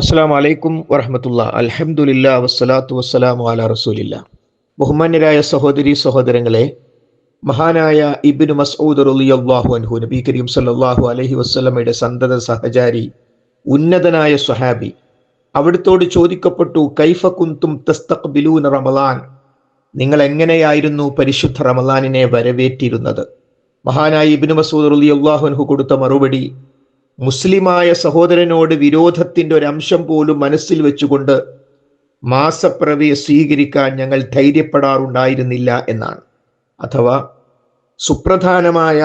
അസ്സാം വലൈക്കും വറഹമത്തുള്ള അലഹമുല്ല വസ്സലാത്തു വസ്സലാം അല റസൂലില്ല. ബഹുമാന്യരായ സഹോദരി സഹോദരങ്ങളെ മഹാനായ ഇബിന് മസൂദ് റളിയല്ലാഹു അൻഹു നബി കരീം സല്ലാഹു അലഹി വസ്ലമയുടെ സന്തത സഹചാരി ഉന്നതനായ സ്വഹാബി അവിടുത്തോട് ചോദിക്കപ്പെട്ടു കൈഫ കുന്തും തസ്തഖ്ബിലൂന റമലാൻ നിങ്ങൾ എങ്ങനെയായിരുന്നു പരിശുദ്ധ റമലാനിനെ വരവേറ്റിരുന്നത്? മഹാനായ ഇബിന് മസൂദ് റളിയല്ലാഹു അൻഹു കൊടുത്ത മറുപടി മുസ്ലിമായ സഹോദരനോട് വിരോധത്തിന്റെ ഒരു അംശം പോലും മനസ്സിൽ വെച്ചുകൊണ്ട് മാസപ്രവയെ സ്വീകരിക്കാൻ ഞങ്ങൾ ധൈര്യപ്പെടാറുണ്ടായിരുന്നില്ല എന്നാണ്. അഥവാ സുപ്രധാനമായ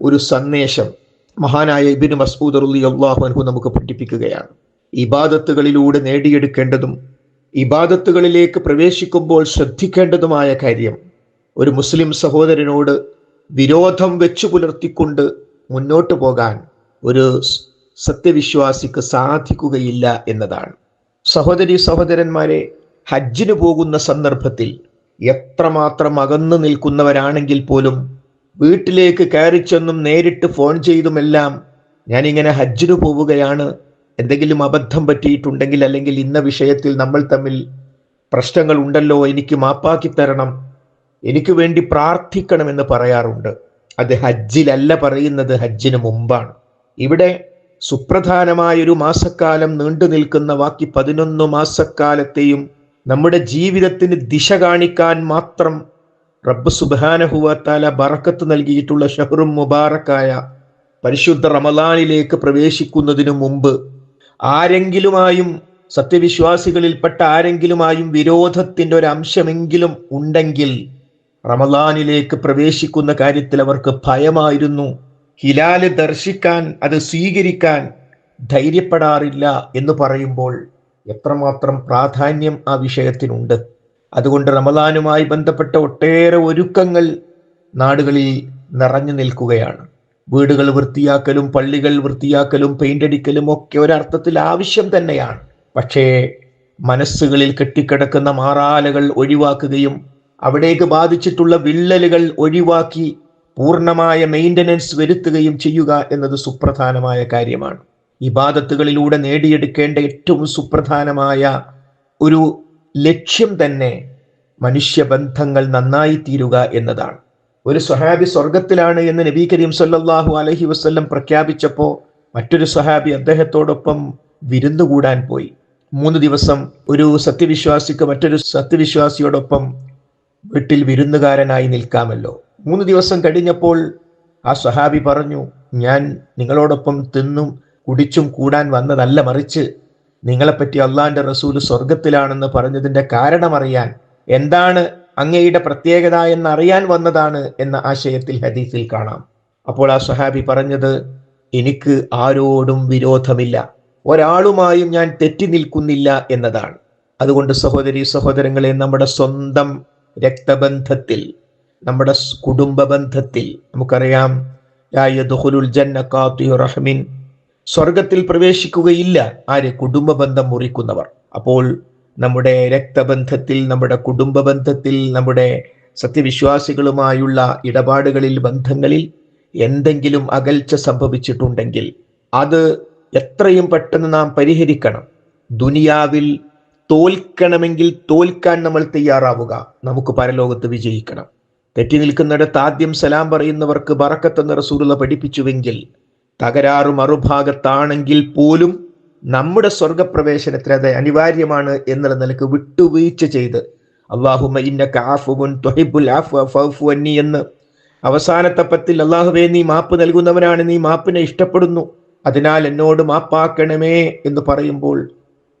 ഒരു സന്ദേശം മഹാനായ ഇബിന് മസ്ഊദ് അലി അള്ളാഹുഅൻഹു നമുക്ക് പഠിപ്പിക്കുകയാണ്. ഇബാദത്തുകളിലൂടെ നേടിയെടുക്കേണ്ടതും ഇബാദത്തുകളിലേക്ക് പ്രവേശിക്കുമ്പോൾ ശ്രദ്ധിക്കേണ്ടതുമായ കാര്യം ഒരു മുസ്ലിം സഹോദരനോട് വിരോധം വെച്ചു പുലർത്തിക്കൊണ്ട് മുന്നോട്ട് പോകാൻ ഒരു സത്യവിശ്വാസിക്ക് സാധിക്കുകയില്ല എന്നതാണ്. സഹോദരി സഹോദരന്മാരെ ഹജ്ജിന് പോകുന്ന സന്ദർഭത്തിൽ എത്രമാത്രം അകന്നു നിൽക്കുന്നവരാണെങ്കിൽ പോലും വീട്ടിലേക്ക് കയറിച്ചെന്നും നേരിട്ട് ഫോൺ ചെയ്തുമെല്ലാം ഞാനിങ്ങനെ ഹജ്ജിന് പോവുകയാണ് എന്തെങ്കിലും അബദ്ധം പറ്റിയിട്ടുണ്ടെങ്കിൽ അല്ലെങ്കിൽ ഇന്ന വിഷയത്തിൽ നമ്മൾ തമ്മിൽ പ്രശ്നങ്ങൾ ഉണ്ടല്ലോ എനിക്ക് മാപ്പാക്കി തരണം എനിക്ക് വേണ്ടി പ്രാർത്ഥിക്കണമെന്ന് പറയാറുണ്ട്. അത് ഹജ്ജിലല്ല പറയുന്നത് ഹജ്ജിന് മുമ്പാണ്. ഇവിടെ സുപ്രധാനമായൊരു മാസക്കാലം നീണ്ടു നിൽക്കുന്ന ബാക്കി പതിനൊന്ന് മാസക്കാലത്തെയും നമ്മുടെ ജീവിതത്തിന് ദിശ കാണിക്കാൻ മാത്രം റബ്ബ് സുബാനഹുവത്താല ബറക്കത്ത് നൽകിയിട്ടുള്ള ഷഹറും മുബാറക്കായ പരിശുദ്ധ റമലാനിലേക്ക് പ്രവേശിക്കുന്നതിനു മുമ്പ് ആരെങ്കിലുമായും സത്യവിശ്വാസികളിൽപ്പെട്ട ആരെങ്കിലുമായും വിരോധത്തിന്റെ ഒരു അംശമെങ്കിലും ഉണ്ടെങ്കിൽ റമലാനിലേക്ക് പ്രവേശിക്കുന്ന കാര്യത്തിൽ അവർക്ക് ഭയമായിരുന്നു. ഹിലാൽ ദർശിക്കാൻ അത് സ്വീകരിക്കാൻ ധൈര്യപ്പെടാറില്ല എന്ന് പറയുമ്പോൾ എത്രമാത്രം പ്രാധാന്യം ആ വിഷയത്തിനുണ്ട്. അതുകൊണ്ട് റമദാനുമായി ബന്ധപ്പെട്ട ഒട്ടേറെ ഒരുക്കങ്ങൾ നാടുകളിൽ നിറഞ്ഞു നിൽക്കുകയാണ്. വീടുകൾ വൃത്തിയാക്കലും പള്ളികൾ വൃത്തിയാക്കലും പെയിന്റ് അടിക്കലും ഒക്കെ ഒരർത്ഥത്തിൽ ആവശ്യം തന്നെയാണ്. പക്ഷേ മനസ്സുകളിൽ കെട്ടിക്കിടക്കുന്ന മാറാലകൾ ഒഴിവാക്കുകയും അവിടേക്ക് ബാധിച്ചിട്ടുള്ള വിള്ളലുകൾ ഒഴിവാക്കി പൂർണമായ മെയിന്റനൻസ് വരുത്തുകയും ചെയ്യുക എന്നത് സുപ്രധാനമായ കാര്യമാണ്. ഇബാദത്തുകളിലൂടെ നേടിയെടുക്കേണ്ട ഏറ്റവും സുപ്രധാനമായ ഒരു ലക്ഷ്യം തന്നെ മനുഷ്യബന്ധങ്ങൾ നന്നായി തീരുക എന്നതാണ്. ഒരു സ്വഹാബി സ്വർഗത്തിലാണ് എന്ന് നബി കരീം സല്ലാഹു അലഹി വസ്ല്ലം പ്രഖ്യാപിച്ചപ്പോൾ മറ്റൊരു സ്വഹാബി അദ്ദേഹത്തോടൊപ്പം വിരുന്നുകൂടാൻ പോയി. മൂന്ന് ദിവസം ഒരു സത്യവിശ്വാസിക്ക് മറ്റൊരു സത്യവിശ്വാസിയോടൊപ്പം വീട്ടിൽ വിരുന്നുകാരനായി നിൽക്കാമല്ലോ. മൂന്ന് ദിവസം കഴിഞ്ഞപ്പോൾ ആ സഹാബി പറഞ്ഞു ഞാൻ നിങ്ങളോടൊപ്പം തിന്നും കുടിച്ചും കൂടാൻ വന്നതല്ല മറിച്ച് നിങ്ങളെപ്പറ്റി അള്ളാന്റെ റസൂൽ സ്വർഗത്തിലാണെന്ന് പറഞ്ഞതിന്റെ കാരണമറിയാൻ എന്താണ് അങ്ങയുടെ പ്രത്യേകത എന്നറിയാൻ വന്നതാണ് എന്ന ആശയത്തിൽ ഹദീസിൽ കാണാം. അപ്പോൾ ആ സഹാബി പറഞ്ഞത് എനിക്ക് ആരോടും വിരോധമില്ല ഒരാളുമായും ഞാൻ തെറ്റി നിൽക്കുന്നില്ല എന്നതാണ്. അതുകൊണ്ട് സഹോദരി സഹോദരങ്ങളെ നമ്മുടെ സ്വന്തം രക്തബന്ധത്തിൽ നമ്മുടെ കുടുംബ ബന്ധത്തിൽ നമുക്കറിയാം റഹ്മിൻ. സ്വർഗത്തിൽ പ്രവേശിക്കുകയില്ല ആര്? കുടുംബ ബന്ധം മുറിക്കുന്നവർ. അപ്പോൾ നമ്മുടെ രക്തബന്ധത്തിൽ നമ്മുടെ കുടുംബ ബന്ധത്തിൽ നമ്മുടെ സത്യവിശ്വാസികളുമായുള്ള ഇടപാടുകളിൽ ബന്ധങ്ങളിൽ എന്തെങ്കിലും അകൽച്ച സംഭവിച്ചിട്ടുണ്ടെങ്കിൽ അത് എത്രയും പെട്ടെന്ന് നാം പരിഹരിക്കണം. ദുനിയാവിൽ തോൽക്കണമെങ്കിൽ തോൽക്കാൻ നമ്മൾ തയ്യാറാവുക. നമുക്ക് പരലോകത്ത് വിജയിക്കണം. തെറ്റി നിൽക്കുന്നിടത്ത് ആദ്യം സലാം പറയുന്നവർക്ക് ബറക്കത്തെന്ന് റസൂലുള്ള പഠിപ്പിച്ചുവെങ്കിൽ തകരാറ് മറുഭാഗത്താണെങ്കിൽ പോലും നമ്മുടെ സ്വർഗപ്രവേശനത്തിന് അത് അനിവാര്യമാണ് എന്നുള്ള നിലയ്ക്ക് വിട്ടുവീഴ്ച ചെയ്ത് അള്ളാഹുബുൻ എന്ന് അവസാനത്തെ പത്തിൽ അള്ളാഹുബേ നീ മാപ്പ് നൽകുന്നവനാണ് നീ മാപ്പിനെ ഇഷ്ടപ്പെടുന്നു. അതിനാൽ എന്നോട് മാപ്പാക്കണമേ എന്ന് പറയുമ്പോൾ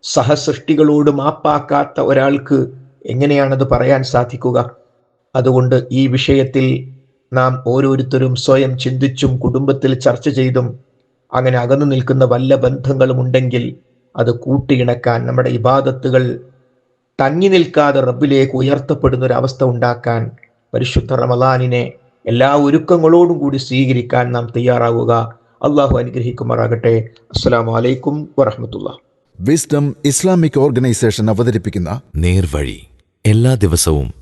സഹസൃഷ്ടികളോട് മാപ്പാക്കാത്ത ഒരാൾക്ക് എങ്ങനെയാണത് പറയാൻ സാധിക്കുക? അതുകൊണ്ട് ഈ വിഷയത്തിൽ നാം ഓരോരുത്തരും സ്വയം ചിന്തിച്ചും കുടുംബത്തിൽ ചർച്ച ചെയ്തും അങ്ങനെ അകന്നു നിൽക്കുന്ന വല്ല ബന്ധങ്ങളും ഉണ്ടെങ്കിൽ അത് കൂട്ടിയിണക്കാൻ നമ്മുടെ ഇബാദത്തുകൾ തങ്ങി നിൽക്കാതെ റബ്ബിലേക്ക് ഉയർത്തപ്പെടുന്ന ഒരു അവസ്ഥ ഉണ്ടാക്കാൻ പരിശുദ്ധ റമദാനിനെ എല്ലാ ഒരുക്കങ്ങളോടും കൂടി സ്വീകരിക്കാൻ നാം തയ്യാറാവുക. അള്ളാഹു അനുഗ്രഹിക്കുമാറാകട്ടെ. അസ്സാം വലൈക്കും വറഹമത്തുള്ള വിസ്ഡം ഇസ്ലാമിക് ഓർഗനൈസേഷൻ അവതരിപ്പിക്കുന്ന നേർവഴി എല്ലാ ദിവസവും